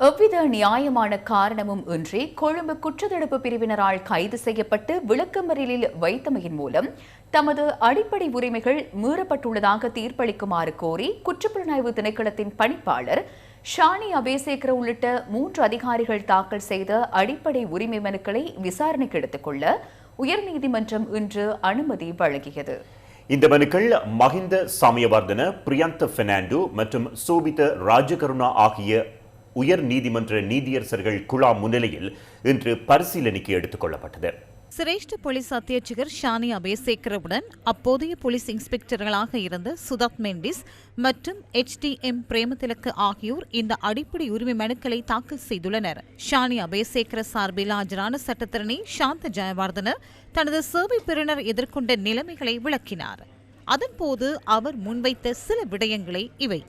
எவ்வித நியாயமான காரணமும் இன்றி கொழும்பு குற்றத்தடுப்பு பிரிவினரால் கைது செய்யப்பட்டு விளக்கமறியலில் வைத்தமையின் மூலம் தமது அடிப்படை உரிமைகள் மீறப்பட்டுள்ளதாக தீர்ப்பளிக்குமாறு கோரி குற்றப்புலனாய்வு திணைக்களத்தின் பணிப்பாளர் ஷானி அபேசேகர உள்ளிட்ட மூன்று அதிகாரிகள் தாக்கல் செய்த அடிப்படை உரிமை மனுக்களை விசாரணைக்கு எடுத்துக்கொள்ள உயர்நீதிமன்றம் இன்று அனுமதி வழங்கியது. இந்த மனுக்கள் மஹிந்த சாமியவர்தன பிரியந்த பெர்னாண்டோ மற்றும் சோபித ராஜகருணா ஆகிய உயர் நீதிமன்ற நீதியரசர்கள் குழா முன்னிலையில் இன்று பரிசீலனைக்கு எடுத்துக் கொள்ளப்பட்டது. சிரேஷ்ட போலீஸ் அத்தியட்சகர் ஷானி அபேசேக்கரவுடன் அப்போதைய போலீஸ் இன்ஸ்பெக்டர்களாக இருந்த சுதத் மெண்டிஸ் மற்றும் எச் டி எம் பிரேமதிலக்கு ஆகியோர் இந்த அடிப்படை உரிமை மனுக்களை தாக்கல் செய்துள்ளனர். ஷானி அபேசேக்கர சார்பில் ஆஜரான சட்டத்தரணி சாந்த ஜெயவர்தன தனது சேவை பெறுநர் எதிர்கொண்ட நிலைமைகளை விளக்கினார். அதன்போது அவர் முன்வைத்த சில விடயங்களை இவை.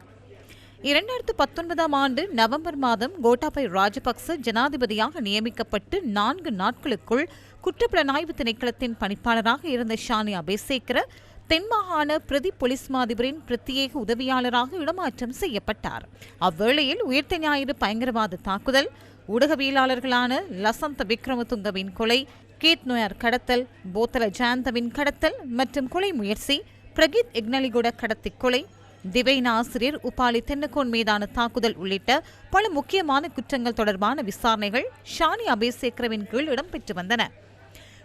இரண்டாயிரத்து பத்தொன்பதாம் ஆண்டு நவம்பர் மாதம் கோட்டாபய ராஜபக்ச ஜனாதிபதியாக நியமிக்கப்பட்டு நான்கு நாட்களுக்குள் குற்றப்புலனாய்வு திணைக்களத்தின் பணிப்பாளராக இருந்த ஷானி அபேசேக்கர தென்மாகாண பிரதி போலீஸ் மாதிபரின் பிரத்யேக உதவியாளராக இடமாற்றம் செய்யப்பட்டார். அவ்வேளையில் உயிர்த்த ஞாயிறு பயங்கரவாத தாக்குதல் ஊடகவியலாளர்களான லசந்த விக்ரமதுங்கவின் கொலை கேத் நோயார் கடத்தல் போத்தல ஜாந்தவின் கடத்தல் மற்றும் கொலை முயற்சி பிரகித் இக்னலிகுட கடத்தி கொலை திவைன ஆசிரியர் உபாலி தென்னகோன் மீதான தாக்குதல் உள்ளிட்ட பல முக்கியமான குற்றங்கள் தொடர்பான விசாரணைகள் ஷானி அபேசேக்கரவின் கீழ் இடம்பெற்று வந்தன.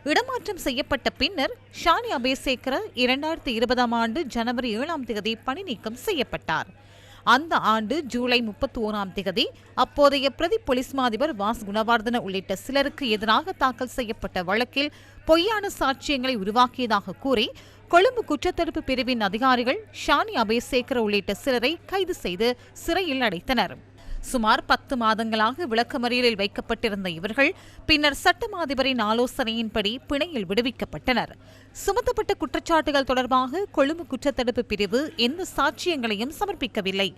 இடமாற்றம் செய்யப்பட்ட பின்னர் ஷானி அபேசேக்கர இரண்டாயிரத்தி இருபதாம் ஆண்டு ஜனவரி ஏழாம் தேதி பணி நீக்கம் செய்யப்பட்டார். அந்த ஆண்டு ஜூலை முப்பத்தி ஓராம் தேதி அப்போதைய பிரதி போலீஸ் மாதிபர் வாஸ் குணவர்தன உள்ளிட்ட சிலருக்கு எதிராக தாக்கல் செய்யப்பட்ட வழக்கில் பொய்யான சாட்சியங்களை உருவாக்கியதாக கூறி கொழும்பு குற்றத்தடுப்பு பிரிவின் அதிகாரிகள் ஷானி அபேசேகர் உள்ளிட்ட சிலரை கைது செய்து சிறையில் அடைத்தனர். சுமார் பத்து மாதங்களாக விளக்கமறியலில் வைக்கப்பட்டிருந்த இவர்கள் பின்னர் சட்டம் அதிபரின் ஆலோசனையின்படி பிணையில் விடுவிக்கப்பட்டனர். சுமத்தப்பட்ட குற்றச்சாட்டுகள் தொடர்பாக கொழும்பு குற்றத்தடுப்பு பிரிவு எந்த சாட்சியங்களையும் சமர்ப்பிக்கவில்லை.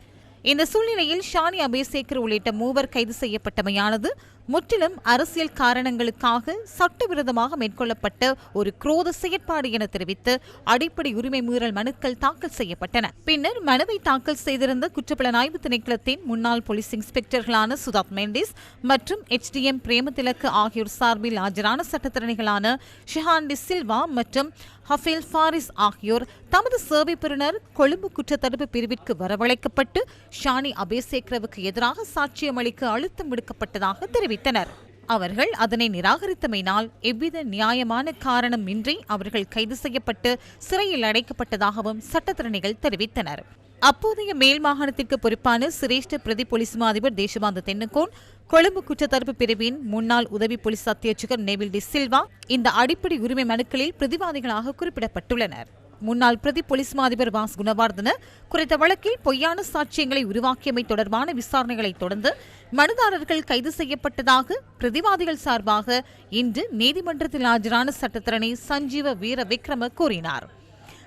இந்த சூழ்நிலையில் ஷானி அபேசேகர் உள்ளிட்ட மூவர் கைது செய்யப்பட்டமையானது முற்றிலும் அரசியல் காரணங்களுக்காக சட்டவிரோதமாக மேற்கொள்ளப்பட்ட ஒரு குரோத செயற்பாடு என தெரிவித்து அடிப்படை உரிமை மீறல் மனுக்கள் தாக்கல் செய்யப்பட்டன. பின்னர் மனுவை தாக்கல் செய்திருந்த குற்றப்புலனாய்வு திணைக்களத்தின் முன்னாள் போலீஸ் இன்ஸ்பெக்டர்களான சுதாத் மெண்டிஸ் மற்றும் எச் டி எம் பிரேமதிலக்கு ஆகியோர் சார்பில் ஆஜரான சட்டத்திறனிகளான ஷிஹாண்டி சில்வா மற்றும் ஹஃபேல் ஃபாரிஸ் ஆகியோர் தமது சேவை பெறுநர் கொழும்பு குற்றத்தடுப்பு பிரிவிற்கு வரவழைக்கப்பட்டு ஷானி அபேசேக்ரவுக்கு எதிராக சாட்சியம் அளிக்க அழுத்தம் விடுக்கப்பட்டதாக தெரிவித்தனர். அவர்கள் அதனை நிராகரித்தமையினால் எவ்வித நியாயமான காரணமின்றி அவர்கள் கைது செய்யப்பட்டு சிறையில் அடைக்கப்பட்டதாகவும் சட்டத்திறனிகள் தெரிவித்தனர். அப்போதைய மேல் மாகாணத்திற்கு பொறுப்பான சிரேஷ்ட பிரதி போலீஸ் மாதிபர் தேசபாந்த தென்னுக்கோன் கொழும்பு குற்றத்தரப்பு பிரிவின் முன்னாள் உதவி போலீஸ் அத்தியட்சகர் நெவில் டி சில்வா இந்த அடிப்படை உரிமை மனுக்களில் பிரதிவாதிகளாக குறிப்பிடப்பட்டுள்ளனர். முன்னாள் பிரதி போலீஸ் மாதிபர் வாஸ் குணவர்தன குறித்த வழக்கில் பொய்யான சாட்சியங்களை உருவாக்கியமை தொடர்பான விசாரணைகளை தொடர்ந்து மனுதாரர்கள் கைது செய்யப்பட்டதாக பிரதிவாதிகள் சார்பாக இன்று நீதிமன்றத்தில் ஆஜரான சட்டத்திரணி சஞ்சீவ வீர விக்ரம கூறினார்.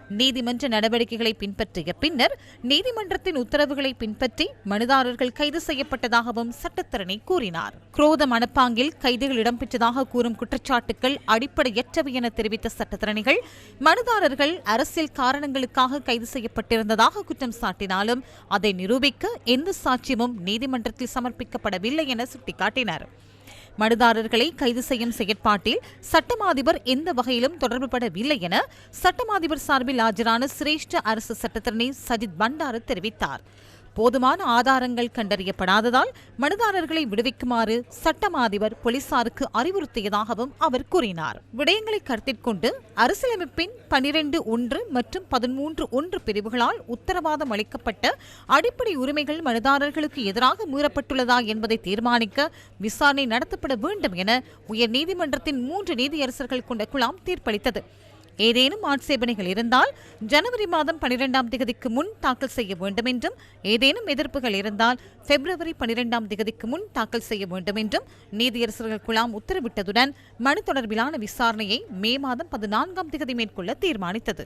நீதிமன்ற நடவடிக்கைகளை பின்பற்றிய பின்னர் நீதிமன்றத்தின் உத்தரவுகளை பின்பற்றி மனுதாரர்கள் கைது செய்யப்பட்டதாகவும் சட்டத்தரணி கூறினார். குரோத மனப்பாங்கில் கைதுகள் இடம்பெற்றதாக கூறும் குற்றச்சாட்டுகள் அடிப்படையற்றவை என தெரிவித்த சட்டத்தரணிகள் மனுதாரர்கள் அரசியல் காரணங்களுக்காக கைது செய்யப்பட்டிருந்ததாக குற்றம் சாட்டினாலும் அதை நிரூபிக்க எந்த சாட்சியமும் நீதிமன்றத்தில் சமர்ப்பிக்கப்படவில்லை என சுட்டிக்காட்டினர். மனுதாரர்களை கைது செய்யும் செயற்பாட்டில் சட்டமாதிபர் எந்த வகையிலும் தொடர்புபடவில்லை என சட்டமாதிபர் சார்பில் ஆஜரான சிரேஷ்ட அரசு சட்டத்தரணி சஜித் பண்டார தெரிவித்தார். போதுமான ஆதாரங்கள் கண்டறியப்படாததால் மனுதாரர்களை விடுவிக்குமாறு சட்டமாதிபர் போலீசாருக்கு அறிவுறுத்தியதாகவும் அவர் கூறினார். விடயங்களை கருத்திற்கொண்டு அரசியலமைப்பின் பனிரெண்டு ஒன்று மற்றும் பதிமூன்று ஒன்று பிரிவுகளால் உத்தரவாதம் அளிக்கப்பட்ட அடிப்படை உரிமைகள் மனுதாரர்களுக்கு எதிராக மீறப்பட்டுள்ளதா என்பதை தீர்மானிக்க விசாரணை நடத்தப்பட வேண்டும் என உயர்நீதிமன்றத்தின் மூன்று நீதியரசர்கள் கொண்ட குழாம் தீர்ப்பளித்தது. ஏதேனும் ஆட்சேபனைகள் இருந்தால் ஜனவரி மாதம் பனிரெண்டாம் திகதிக்கு முன் தாக்கல் செய்ய வேண்டும் என்றும் ஏதேனும் எதிர்ப்புகள் இருந்தால் பிப்ரவரி பனிரெண்டாம் திகதிக்கு முன் தாக்கல் செய்ய வேண்டும் என்றும் நீதியரசர்கள் குழாம் உத்தரவிட்டதுடன் மனு தொடர்பிலான விசாரணையை மே மாதம் பதினான்காம் திகதி மேற்கொள்ள தீர்மானித்தது.